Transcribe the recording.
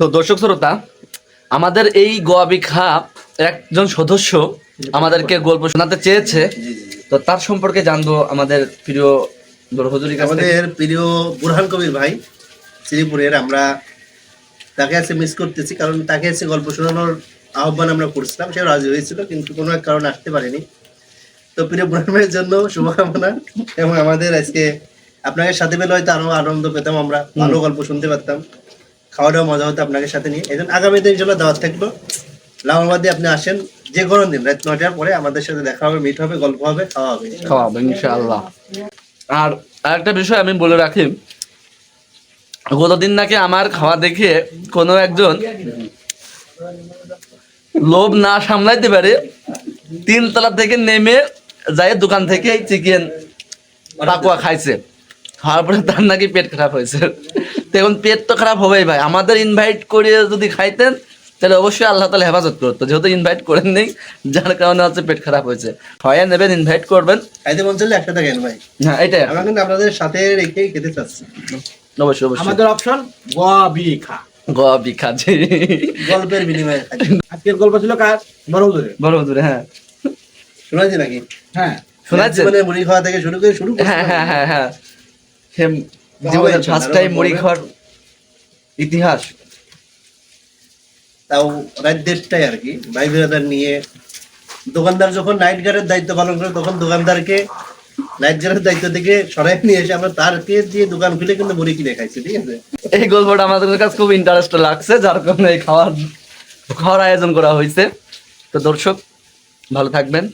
তো দর্শক শ্রোতা, আমাদের এই গোয়াবি খা একজন সদস্য আমাদেরকে গল্প শোনাতে চেয়েছে। তো তার সম্পর্কে জানব আমাদের প্রিয় থেকে। আমাদের প্রিয় বুরহান কবির ভাই, শ্রীপুরের, আমরা তাকে আছে মিস করতেছি কারণ তাকে এসে গল্প শোনানোর আহ্বান আমরা করছিলাম সে রাজি হয়েছিল, কিন্তু কোনো এক কারণে আসতে পারেনি। তো প্রিয় বুরহান ভাইয়ের জন্য শুভকামনা, এবং আমাদের আজকে আপনাকে সাথে পেলে হয়তো আরও আনন্দ পেতাম আমরা, ভালো গল্প শুনতে পারতাম। খাওয়া দাওয়া মজা হতো আপনাকে সাথে নিয়ে। এই জন্য আগামীতে ইনশাল্লাহ দাওয়াত থাকল লামাবাদে আপনি আসেন, যে কোনো দিন, রাত নয়টার পরে আমাদের সাথে দেখা হবে মিট হবে, গল্প হবে, খাওয়া হবে খাওয়াবো ইনশাআল্লাহ। আর আরেকটা বিষয় আমি বলে রাখি, গতদিন নাকি আমার খাওয়া দেখে কোনো একজন লোভ না সামলাইতে পারে, তিনতলা থেকে নেমে যায় দোকান থেকে চিকেন পাকুয়া খাইছে। খাওয়ার পরে তার নাকি পেট খারাপ হয়েছে। এখন পেট তো খারাপ হবেই ভাই। আমাদের ইনভাইট করে যদি খাইতেন তাহলে অবশ্যই আল্লাহ তালা হেফাজত করতো। যেহেতু ইনভাইট করেন নেই যার কারণে হচ্ছে পেট খারাপ হয়েছে। হয় নেবেন ইনভাইট করবেন। খাইতে মন চললে একসাথে ভাই। হ্যাঁ এটাই। আমরা কিন্তু আপনাদের সাথে রেখেই খেতে চাচ্ছি। অবশ্যই অবশ্যই। আমাদের অপশন গোয়াবি খা গোয়া বিখাচ্ছে গল্পের বিনিময়ে আজকের গল্প ছিল কার? বড় হুজুরের বড় হুজুরে হ্যাঁ। শোনাচ্ছি নাকি? হ্যাঁ। শোনাচ্ছে জীবনে মুড়ি খাওয়া থেকে শুরু করে শুরু হ্যাঁ হ্যাঁ হ্যাঁ হ্যাঁ। জীবনের ফার্স্ট টাইম মুড়ি খাওয়ার ইতিহাস। তাও রাত দেড়টায় আর কি। ভাই বিরাদার নিয়ে দোকানদার যখন নাইট গার্ডের দায়িত্ব পালন করে তখন দোকানদারকে নাইট গার্ডের দায়িত্ব থেকে সরাই নিয়ে এসে আমরা তারকে দিয়ে দোকান খুলে কিন্তু মুড়ি কিনে খাইছি ঠিক আছে? এই গল্পটা আমাদের কাছে খুব ইন্টারেস্ট লাগছে যার কারণে এই খাওয়ার খাওয়ার আয়োজন করা হয়েছে। তো দর্শক ভালো থাকবেন।